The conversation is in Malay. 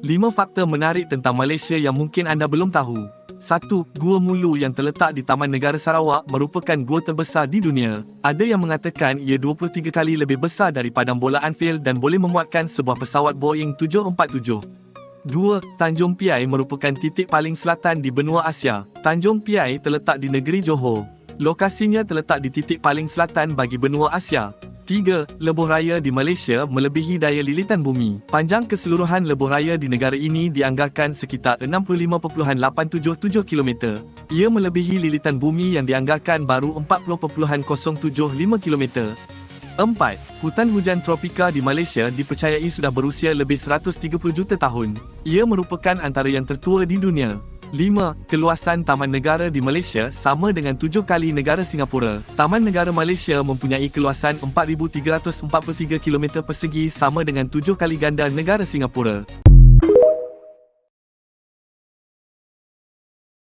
5 faktor menarik tentang Malaysia yang mungkin anda belum tahu. 1. Gua Mulu yang terletak di Taman Negara Sarawak merupakan gua terbesar di dunia. Ada yang mengatakan ia 23 kali lebih besar dari padang bola Anfield dan boleh memuatkan sebuah pesawat Boeing 747. 2. Tanjung Piai merupakan titik paling selatan di benua Asia. Tanjung Piai terletak di negeri Johor. Lokasinya terletak di titik paling selatan bagi benua Asia. 3. Lebuh raya di Malaysia melebihi daya lilitan bumi. Panjang keseluruhan lebuh raya di negara ini dianggarkan sekitar 65.877 km. Ia melebihi lilitan bumi yang dianggarkan baru 40.075 km. 4. Hutan hujan tropika di Malaysia dipercayai sudah berusia lebih 130 juta tahun. Ia merupakan antara yang tertua di dunia. 5. Keluasan Taman Negara di Malaysia sama dengan 7 kali negara Singapura. Taman Negara Malaysia mempunyai keluasan 4,343 km persegi sama dengan 7 kali ganda negara Singapura.